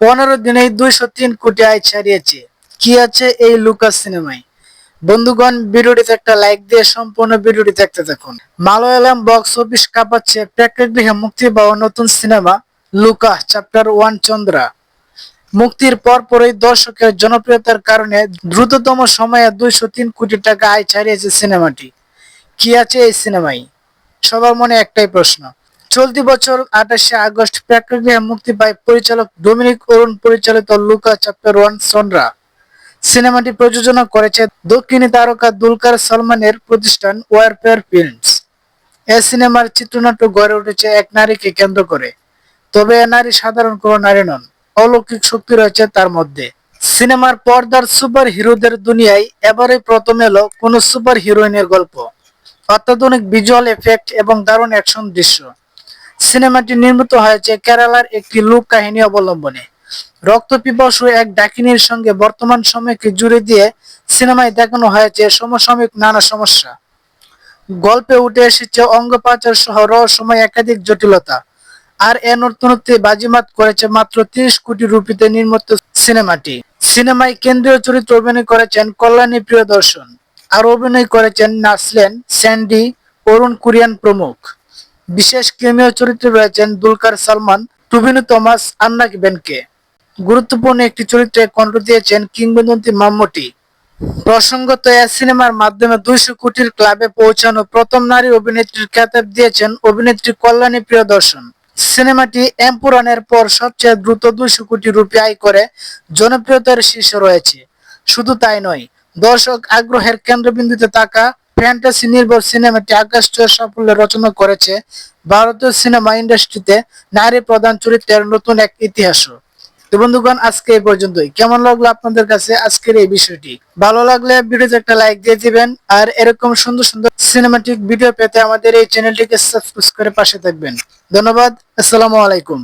পনেরো দিনেই দুইশো তিন কোটি আয় ছাড়িয়েছে। কি আছে এই লুকাস সিনেমায়? বন্ধুগণ, ভিডিওটিতে একটা লাইক দিয়ে সম্পূর্ণ ভিডিওটি দেখতে থাকুন। মালয়ালাম বক্স অফিস কাঁপাচ্ছে প্রেক্ষাগৃহে মুক্তি পাওয়া নতুন cinema Lokah chapter one Chandra. মুক্তির পরপরই দর্শকের জনপ্রিয়তার কারণে দ্রুততম সময়ে দুইশো তিন কোটি টাকা আয় ছাড়িয়েছে সিনেমাটি। কি আছে এই সিনেমায়? সবার মনে একটাই প্রশ্ন। চলতি বছর আঠাশে আগস্ট প্রেক্ষাগৃহে মুক্তি পায় পরিচালক ডোমিনিক অরুণ, পরিচালিত লুকা চ্যাপ্টার ওয়ান সন্ড্রা সিনেমাটি প্রযোজনা করেছে দক্ষিণী তারকা দুলকার সালমানের প্রতিষ্ঠান ওয়ারফেয়ার ফিল্মস। এ সিনেমার চিত্রনাট্য গড়ে উঠেছে এক নারীকে কেন্দ্র করে। তবে এ নারী সাধারণ কোনো নারী নন, অলৌকিক শক্তি রয়েছে তার মধ্যে। সিনেমার পর্দার সুপার হিরোদের দুনিয়ায় এবারে প্রথম এলো কোন সুপার হিরোইনের গল্প। অত্যাধুনিক ভিজুয়াল এফেক্ট এবং দারুণ অ্যাকশন দৃশ্য। সিনেমাটি নির্মিত হয়েছে কেরালার একটি লোক কাহিনী অবলম্বনে। রক্তপিপাসু এক ডাকিনীর সঙ্গে বর্তমান সময়কে জুড়ে দিয়ে সিনেমায় দেখানো হয়েছে সমসাময়িক নানা সমস্যা। গল্পে উঠে এসেছে অঙ্গপাচার সহ রহস্যময় একাধিক জটিলতা। আর এ নতুনত্বে বাজিমাত করেছে মাত্র তিরিশ কোটি রুপিতে নির্মিত সিনেমাটি। সিনেমায় কেন্দ্রীয় চরিত্র অভিনয় করেছেন কল্যাণী প্রিয়দর্শন। আর অভিনয় করেছেন নাসলেন স্যান্ডি, অরুণ কুরিয়ান প্রমুখ। বিশেষ কেমিও চরিত্রে রয়েছেন দুলকার সালমান টুবিনু থমাস, আন্নাক বেনকে। গুরুত্বপূর্ণ একটি চরিত্রে কণ্ঠ দিয়েছেন কিংবদন্তি মাম্মটি। প্রসঙ্গত, এ সিনেমার মাধ্যমে দুইশো কোটির ক্লাবে পৌঁছানো প্রথম নারী অভিনেত্রীর খেতাব দিয়েছেন অভিনেত্রী কল্যাণী প্রিয়দর্শন। সিনেমাটি এম্পুরানের পর সবচেয়ে দ্রুত দুইশো কোটি রুপি আয় করে জনপ্রিয়তার শীর্ষে রয়েছে। শুধু তাই নয়, দর্শক আগ্রহের কেন্দ্রবিন্দুতে থাকা ফ্যান্টাসি নির্ভর সিনেমাটি আকাশচুয়ার সাফল্য রচনা করেছে ভারতীয় সিনেমা ইন্ডাস্ট্রিতে নারী প্রধান চরিত্রের নতুন এক ইতিহাসও তো বন্ধুগণ, আজকে এই পর্যন্তই। কেমন লাগল আপনাদের কাছে আজকের এই বিষয়টি? ভালো লাগলে ভিডিওতে একটা লাইক দিয়ে দিবেন আর এরকম সুন্দর সুন্দর সিনেমাটিক ভিডিও পেতে আমাদের এই চ্যানেলটিকে সাবস্ক্রাইব করে পাশে থাকবেন। ধন্যবাদ, আসসালামু আলাইকুম।